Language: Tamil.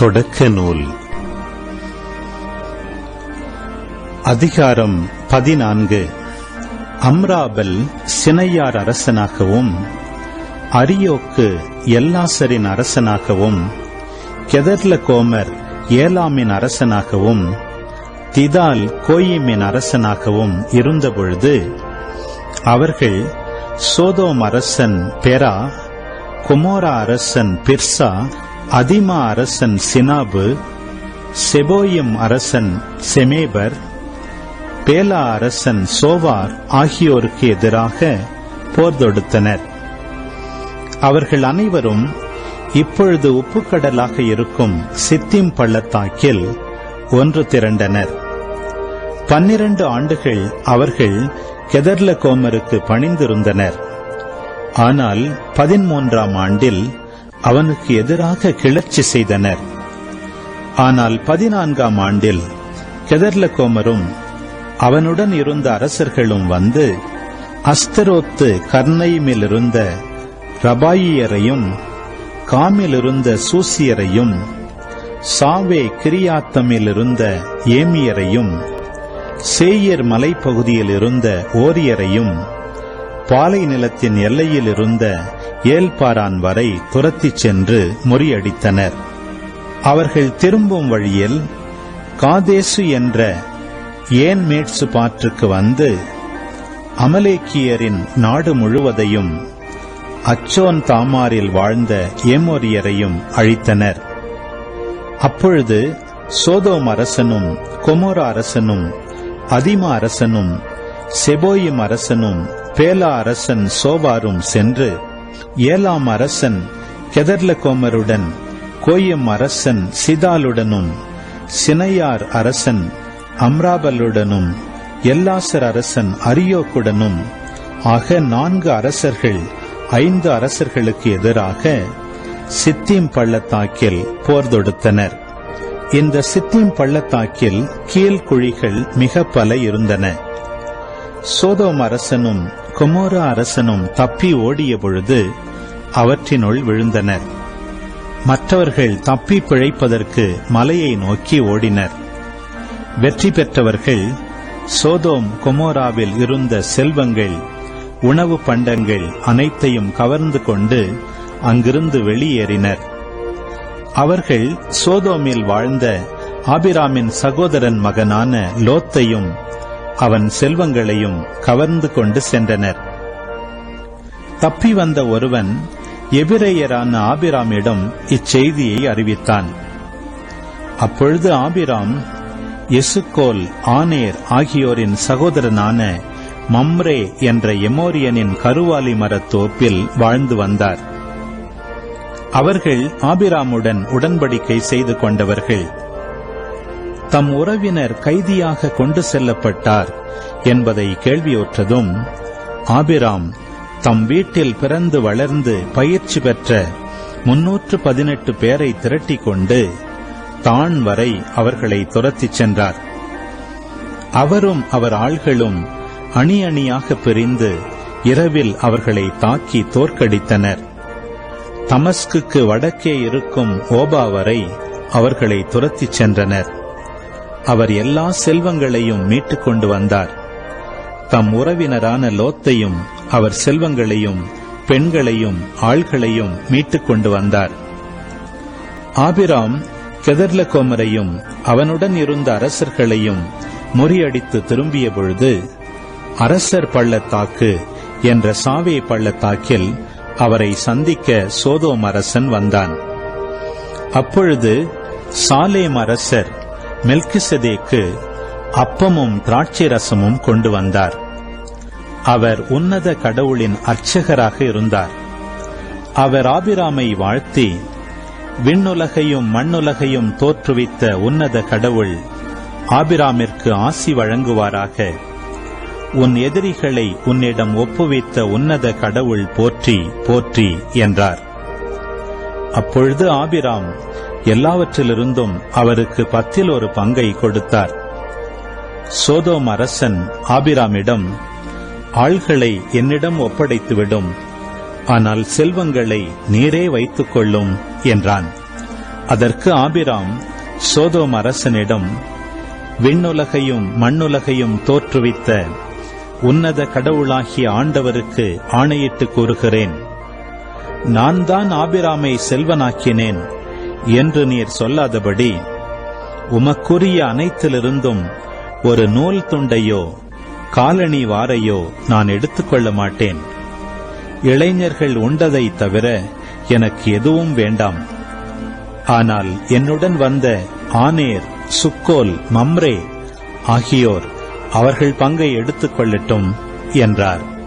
தொடக்க நூல் அதிகாரம் பதினான்கு. அம்ராபல் சினையார் அரசனாகவும் அரியோக்கு எல்லாசரின் அரசனாகவும் கெதர்லகோமர் ஏலாமின் அரசனாகவும் திதால் கோயிமின் அரசனாகவும் இருந்தபொழுது அவர்கள் சோதோம் அரசன் பெரா குமோரா அரசன் பிர்சா அதிமா அரசன் சினாபு செபோயிம் அரசன் செமேபர் பேலா அரசன் சோவார் ஆகியோருக்கு எதிராக போர் தொடுத்தனர். அவர்கள் அனைவரும் இப்பொழுது உப்புக்கடலாக இருக்கும் சித்திம் பள்ளத்தாக்கில் ஒன்று திரண்டனர். பன்னிரண்டு ஆண்டுகள் அவர்கள் கெதர்ல கோமருக்கு பணிந்திருந்தனர். ஆனால் பதிமூன்றாம் ஆண்டில் அவனுக்கு எதிராக கிளர்ச்சி செய்தனர். ஆனால் பதினான்காம் ஆண்டில் கெதர்லகோமரும் அவனுடன் இருந்த அரசர்களும் வந்து அஸ்தரோத்து கர்ணைமில் இருந்த ரபாயியரையும் காமில் இருந்த சூசியரையும் சாவே கிரியாத்தமில் இருந்த ஏமியரையும் சேயர் மலைப்பகுதியில் இருந்த ஓரியரையும் பாலை நிலத்தின் எல்லையில் இருந்த ஏல்பாரான் வரை துரத்திச் சென்று முறியடித்தனர். அவர்கள் திரும்பும் வழியில் காதேசு என்ற ஏன் மேட்சு பாற்றுக்கு வந்து அமலேக்கியரின் நாடு முழுவதையும் அச்சோன் தாமாரில் வாழ்ந்த ஏமோரியரையும் அழித்தனர். அப்பொழுது சோதோம் அரசனும் கொமோரா அரசனும் அதிமா அரசனும் செபோயிம் அரசனும் பேலா அரசன் சோவாரும் சென்று ஏலாம் அரசன் கெதர்லகோமருடன் கோயம் அரசன் சிதாலுடனும் சினையார் அரசன் அம்ராபலுடனும் எல்லாசர் அரசன் அரியோக்குடனும் ஆக நான்கு அரசர்கள் ஐந்து அரசர்களுக்கு எதிராக சித்திம் பள்ளத்தாக்கில் போர் தொடுத்தனர். இந்த சித்திம் பள்ளத்தாக்கில் கீழ்குழிகள் மிக பல இருந்தன. சோதோம் அரசனும் கொமோரா அரசனும் தப்பி ஓடிய பொழுது அவற்றினுள் விழுந்தனர். மற்றவர்கள் தப்பி பிழைப்பதற்கு மலையை நோக்கி ஓடினர். வெற்றி பெற்றவர்கள் சோதோம் கொமோராவில் இருந்த செல்வங்கள் உணவு பண்டங்கள் அனைத்தையும் கவர்ந்து கொண்டு அங்கிருந்து வெளியேறினர். அவர்கள் சோதோமில் வாழ்ந்த ஆபிராமின் சகோதரன் மகனான லோத்தையும் அவன் செல்வங்களையும் கவர்ந்து கொண்டு சென்றனர். தப்பி வந்த ஒருவன் எபிரேயரான ஆபிராமிடம் இச்செய்தியை அறிவித்தான். அப்பொழுது ஆபிராம் எசுக்கோல் ஆனேர் ஆகியோரின் சகோதரனான மம்ரே என்ற எமோரியனின் கருவாலி மரத்தோப்பில் வாழ்ந்து வந்தார். அவர்கள் ஆபிராமுடன் உடன்படிக்கை செய்து கொண்டவர்கள். தம் உறவினர் கைதியாக கொண்டு செல்லப்பட்டார் என்பதை கேள்வியுற்றதும் ஆபிராம் தம் வீட்டில் பிறந்து வளர்ந்து பயிற்சி பெற்ற முன்னூற்று பதினெட்டு பேரை திரட்டிக் கொண்டு தான் வரை அவர்களை துரத்திச் சென்றார். அவரும் அவர் ஆள்களும் அணி அணியாக பிரிந்து இரவில் அவர்களை தாக்கி தோற்கடித்தனர். தமஸ்குக்கு வடக்கே இருக்கும் ஓபா வரை அவர்களை துரத்திச் சென்றனர். அவர் எல்லா செல்வங்களையும் மீட்டுக் கொண்டு வந்தார். தம் உறவினரான லோத்தையும் அவர் செல்வங்களையும் பெண்களையும் ஆள்களையும் மீட்டுக் கொண்டு வந்தார். ஆபிராம் கெதர்லகோமரையும் அவனுடன் இருந்த அரசர்களையும் முறியடித்து திரும்பிய பொழுது அரசர் பள்ளத்தாக்கு என்ற சாவே பள்ளத்தாக்கில் அவரை சந்திக்க சோதோம் அரசன் வந்தான். அப்பொழுது சாலேம் அரசர் மெல்கிசதேக்கு அப்பமும் திராட்சை ரசமும் கொண்டு வந்தார். அவர் உன்னத கடவுளின் அர்ச்சகராக இருந்தார். அவர் ஆபிராமை வாழ்த்தி விண்ணுலகையும் மண்ணுலகையும் தோற்றுவித்த உன்னத கடவுள் ஆபிராமிற்கு ஆசி வழங்குவாராக. உன் எதிரிகளை உன்னிடம் ஒப்புவித்த உன்னத கடவுள் போற்றி போற்றி என்றார். அப்பொழுது ஆபிராம் எல்லாவற்றிலிருந்தும் அவருக்கு பத்தில் ஒரு பங்கை கொடுத்தார். சோதோம் அரசன் ஆபிராமிடம் ஆள்களை என்னிடம் ஒப்படைத்துவிடும். ஆனால் செல்வங்களை நீரே வைத்துக் கொள்ளும் என்றான். அதற்கு ஆபிராம் சோதோம் அரசனிடம் விண்ணுலகையும் மண்ணுலகையும் தோற்றுவித்த உன்னத கடவுளாகிய ஆண்டவருக்கு ஆணையிட்டு கூறுகிறேன். நான் தான் ஆபிராமை செல்வனாக்கினேன். என்று நீர் சொல்லாதபடி உமக்குரிய அனைத்திலிருந்தும் ஒரு நூல் துண்டையோ காலணி வாரையோ நான் எடுத்துக்கொள்ள மாட்டேன். இளைஞர்கள் உண்டதை தவிர எனக்கு எதுவும் வேண்டாம். ஆனால் என்னுடன் வந்த ஆனேர் சுக்கோல் மம்ரே ஆகியோர் அவர்கள் பங்கை எடுத்துக் கொள்ளட்டும் என்றார்.